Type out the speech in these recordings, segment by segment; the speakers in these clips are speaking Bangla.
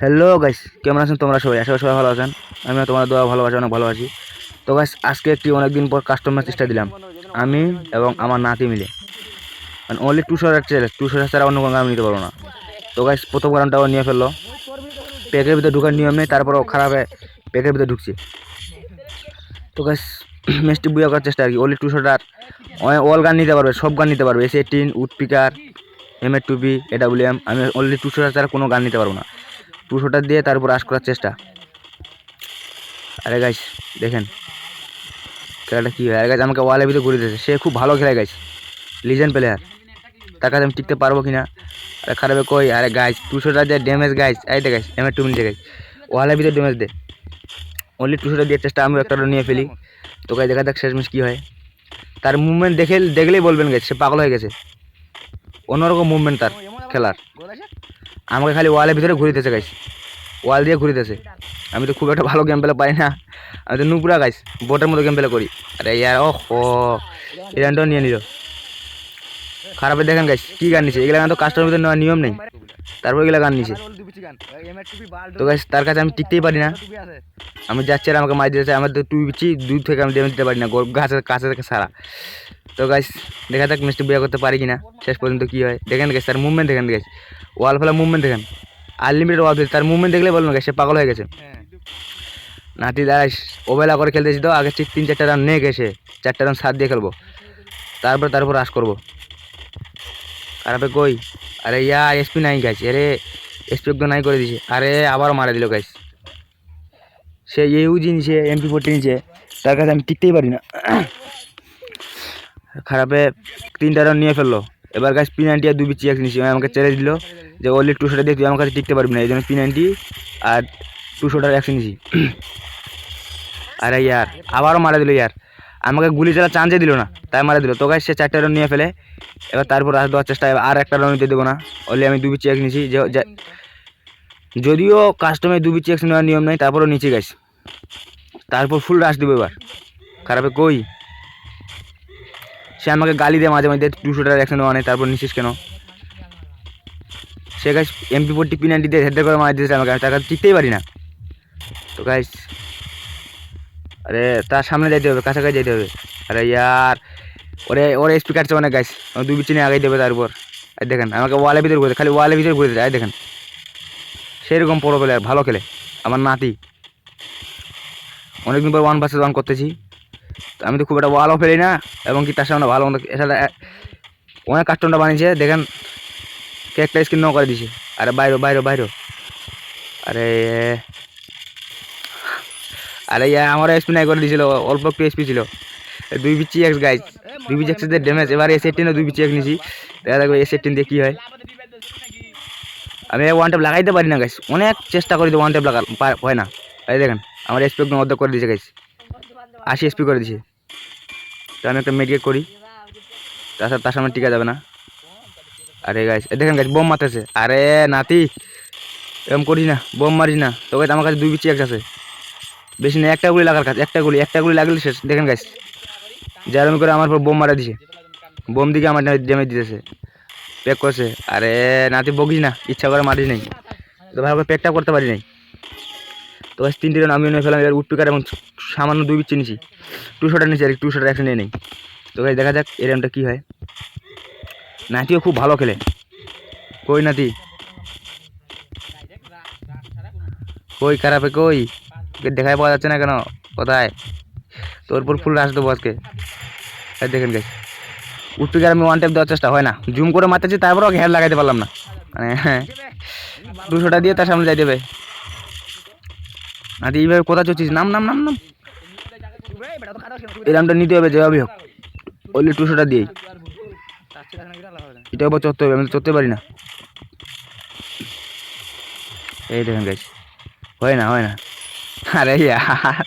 হ্যালো গাইস কেমন আছেন তোমরা সবাই? আশা সবাই ভালো আছেন। আমি তোমার দোয়া ভালোবাসি, অনেক ভালো আছি তো গাইস আজকে একটি অনেকদিন পর কাস্টমার চেষ্টা দিলাম। আমি এবং আমার নাতি মিলে। মানে only two shore challenge two shore ছাড়া অন্য কোনো আমি নিতে পারব না। তো গাইস প্রথম রাউন্ডটাও নিয়ে ফেলল। প্যাকের ভিতরে ঢুকার নিয়ম নেই, তারপরও খারাপ প্যাকের ভিতরে ঢুকছে। তো গাইস ম্যাচটি বুঝে করার চেষ্টা আর কি। অনলি টু শোটার অল গান নিতে পারবে, সব গান নিতে পারবে। S eighteen woodpecker M A টুপি এডাব্লিউএম আমি অনলি টু শোটার ছাড়া কোনো গান নিতে পারব না। টু শোটার দিয়ে তারপর আস করার চেষ্টা। আরে গাইস দেখেন। খেলাটা কী হয়? আরে গাছ আমাকে ওয়ালের ভিতরে ঘুরে দিয়েছে। সে খুব ভালো খেলে গাইস লিজেন্ড প্লেয়ার তার কাছে আমি টিকতে পারব কি না আরে খারাপে কই? আরে গাইস টু শোটার দিয়ে ড্যামেজ গাইস এই দে গাইস এম এ টুপি নিতে গাইস ওয়ালের ভিতরে ড্যামেজ দে। অনলি টু শোটার দিয়ে চেষ্টা আমি একটা নিয়ে ফেলি। তো দেখা যাক শেষমেশ কী হয়। তার মুভমেন্ট দেখে দেখলেই বলবেন গেছে সে পাগল হয়ে গেছে। অন্যরকম মুভমেন্ট তার খেলার। আমাকে খালি ওয়ালের ভিতরে ঘুরিতেছে গাইস ওয়াল দিয়ে ঘুরিতেছে। আমি তো খুব একটা ভালো গেম প্লে পারি না। আমি তো নুপুরা গাইস বোটের মতো গেম প্লে করি। আরে ইয়ার ও হো এই রানটাও নিয়ে নিল। খারাপে দেখেন গাইস কী গান নিছে? এগুলো গান তো কাস্টমার ভিতরে নেওয়ার নিয়ম নেই। তারপর এগুলো গান নিছে। তো গাইস তার কাছে আমি টিকতেই পারি না। আমি যাচ্ছি আর আমাকে মার দিতেছে। আমার তো বিচ্ছি দূর থেকে আমি ড্যামেজ দিতে পারি না। গাছের কাছে সারা। তো গাইস দেখা যাক মিষ্টি বিয়ে করতে পারি কিনা, শেষ পর্যন্ত কী হয়। দেখেন গেছে তার মুভমেন্ট দেখেন গেছে ওয়াল ফেলা মুভমেন্ট দেখেন। আনলিমিটেড ওয়াল ফেল তার মুভমেন্ট দেখলে বলবেন সে পাগল হয়ে গেছে। নাতি দাঁড়াই ওবেলা করে খেলতেছি তো, আগে ঠিক তিন চারটা রান নিয়ে গেছে চারটা রান সাত দিয়ে খেলব। তারপর তারপর রাস করব। খারাপে কই? আরে ইয়া এসপি নাই গাইছে আরে এসপি একদম নাই করে দিছে। আরে আবারও মারা দিল গাইছে সে ইউজি নিছে এমপি ফোরটি নিছে তার কাছে আমি টিকতেই পারি না। খারাপে তিনটা রান নিয়ে ফেলল। এবার গাছ পি নাইনটি আর দুই বিচি নিছি। আমাকে চ্যালেঞ্জ দিল যে ওলি টু শোটা দিয়ে তুই আমার কাছে টিকতে পারবি না। এই জন্য পি আর টু শোটার একশো নিছি। আরে ইয়ার, আবারও মারা দিল ইয়ার। আমাকে গুলি চালা চান্সে দিল না, তাই মারা দিল। তো গাছ সে চারটে রান নিয়ে ফেলে। এবার তারপর আর দেওয়ার চেষ্টা আর একটা রান নিতে দেবো না। অনলি আমি দু বিচি নিছি। যে যদিও কাস্টমে দু বিচি নেওয়ার নিয়ম নাই, তারপরও নিচে গাছ তারপর ফুল রাশ দেবো এবার। খারাপে কই? সে আমাকে গালি দেয় মাঝে মাঝে, দুশো টাকার একশো নেই তারপর নিছিস কেন? সে গাছ এমপি ফোরটি পি নাইনটি দিয়ে করে মারা দিয়েছে আমাকে আমি তার কাছে টিকতেই পারি না। তো গাইস আরে তার সামনে যাইতে হবে, কাছাকাছি যাইতে হবে। আরে ইয়ার, ওরে ওরে স্পিকার অনেক গাইস দুই বিচিনে আগে দেবে তারপর আর দেখেন, আমাকে ওয়ালের ভিতরে ঘুরে, খালি ওয়ালের ভিতরে ঘুরে দেয় দেখেন। সেরকম বড়ো প্লেয়ার ভালো খেলে। আমার নাতি। অনেকদিন পর ওয়ান ভার্সেস ওয়ান করতেছি। আমি তো খুব একটা ওয়ালও ফেলি না, এবং কি তার সামনে ভালো মতো এছাড়া অনেক কার্টুনটা বানিয়েছে, দেখেন, কে একটা স্ক্রিন ন করে দিছে। আরে বাইরো বাইরো বাইরো। আরে আরে, ইয়া আমার এসপি নাই করে দিয়েছিল অল্প একটু এসপি ছিল। দুই বিচি এক্স গাইজ দুই বিচি এক্সের ড্যামেজ এবার এস এইটিনও দুই বিচি এক নিছি। দেখা দেখব এস এইটিন দিয়ে কী হয়। আমি ওয়ান টেপ লাগাইতে পারি না গাইস অনেক চেষ্টা করি তো ওয়ান টেপ লাগা হয় না। এই দেখেন, আমার এসপি একদম অর্ধেক করে দিয়েছে গাইস আশি এসপি করে দিয়েছে তো আমি একটা মেডিকেট করি। তাছাড়া তার সামনে টিকা যাবে না। আরে গাইস দেখেন গাইস বোম মারতেছে। আরে নাতি এরকম করিস না, বোম মারিস না। তো গাইস আমার কাছে দুই বিচি এক আছে। বেশি না, একটা গুলি লাগার কাছে একটা গুলি একটা গুলি লাগলে শেষ। দেখেন গাইস যেরকম করে আমার পর বোম মারা দিছে। বোম দিকে আমার ড্যামেজ দিতেছে। প্যাক করছে। আরে নাতি, বকিস না, ইচ্ছা করে মারিস নাই। তো ভালো করে প্যাকটা করতে পারি নাই। তো তিনটে রান আমি নিয়ে ফেলাম এবার উঠপিকার এবং সামান্য দুই বিচ্ছি নিছি টু শটার নিচে আর টু শটার একশন নিয়ে নেই তো ভাই দেখা যাক এই রানটা কী হয়। নাতিও খুব ভালো খেলে। কই নাতি? কই খারাপে কই? দেখাই পাওয়া যাচ্ছে না কেন? কোথায়? তোর উপর ফুল রাস দেবো আজকে। দেখেন গাছ উঠপিকার আমি ওয়ান টাইপ দেওয়ার চেষ্টা হয় না। জুম করে মারতেছি, তারপরেও ঘের লাগাইতে পারলাম না। মানে হ্যাঁ দুশোটা দিয়ে তার সামনে যাইতে হবে নাতি এইভাবে কোথায় চলছিস? নাম নাম নাম নাম। এই দামটা নিতে হবে যেভাবে হোক। ওইলি টুশোটা দিয়েই। এটা আবার চড়তে হবে, আমি চড়তে পারি না। এই দেখেন গাছ হয় না হয় না। আরে ইয়ার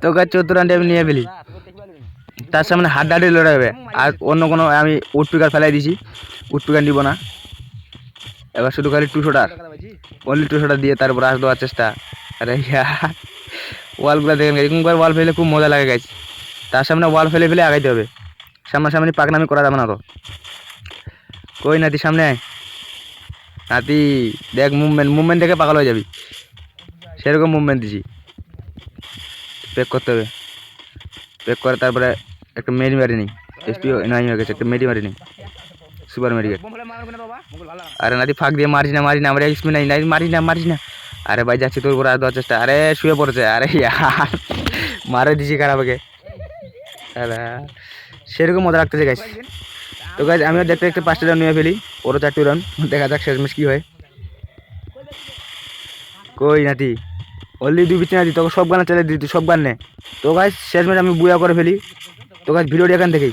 তো গাছ রানটা আমি নিয়ে ফেলি। তার সামনে হাড্ডাহাড্ডি লড়াই হবে। আর অন্য কোনো আমি উডপিকার ফেলাই দিছি। উডপিকার নিব না। এবার শুধু খালি two shooter only two shooter দিয়ে তারপর আস দেওয়ার চেষ্টা। আরে ওয়ালগুলো দেখেন এরকমবার ওয়াল ফেলে খুব মজা লাগে গেছে তার সামনে ওয়াল ফেলে ফেলে আগাইতে হবে। সামনাসামনি পাকনামি করা যাবে না তো। কই নাতি, সামনে? নাতি, দেখ মুভমেন্ট মুভমেন্ট দেখে পাগল হয়ে যাবি। সেরকম মুভমেন্ট দিছি। পেক করতে হবে। পেক করে তারপরে একটা মেডি মারি নিই। এসপি নাই হয়ে গেছে, একটা মেডি মারি নিই। সুপার মেডিকেট আরে নাতি ফাঁক দিয়ে মারিস না মারিস না আমরা এক্সপি নাই নাই মারিস না মারিস না। আরে ভাই যাচ্ছি তোর উপর আর দেওয়ার চেষ্টা। আরে শুয়ে পড়েছে। আরে ইয়ার মারে দিছি খারাপকে সেরকম মজা রাখতেছে গাইস তো গাইজ আমিও দেখতে দেখতে পাঁচটা রান নিয়ে ফেলি। ওরও চারটি রান দেখা যাক শেষমেশ কী হয়। কই নাতি? অনলি দুই বিচি নাতি তোকে সব গানে চলে দিই তুই সব গান নে। তো গাইজ শেষমেশ আমি বুয়া করে ফেলি। তো গাইজ ভিডিওটি এখান থেকেই।